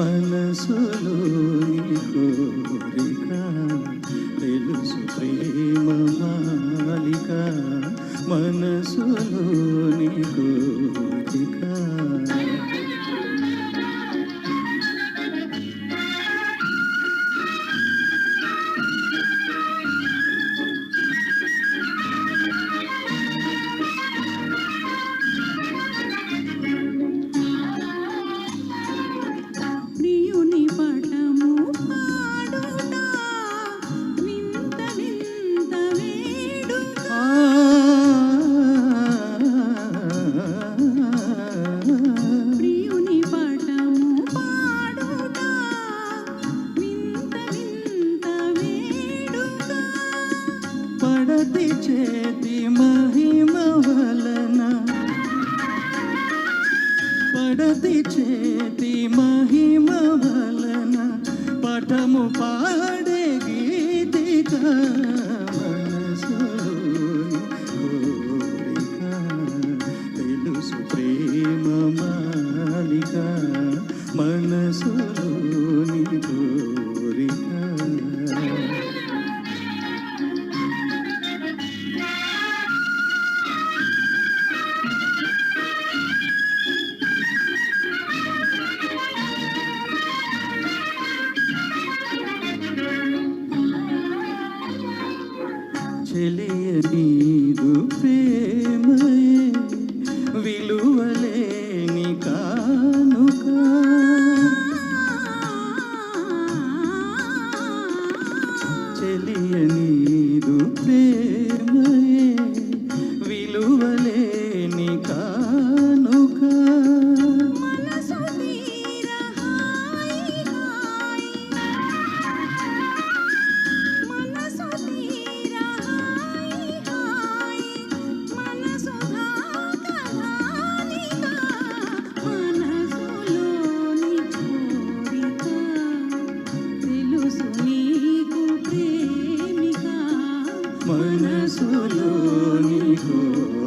మనసులోని కోరిక తెలుసు ప్రేమ మాలిక. మనసులోని కోరిక పడతి చేతి మహిమ వలన. పడతి చేతి మహిమ వలన పటము పాడే గీతిక తెలుసు ప్రేమ మాలిక మనసులోని కోరిక. చెలియనీదు ప్రేమ మనసులోని హో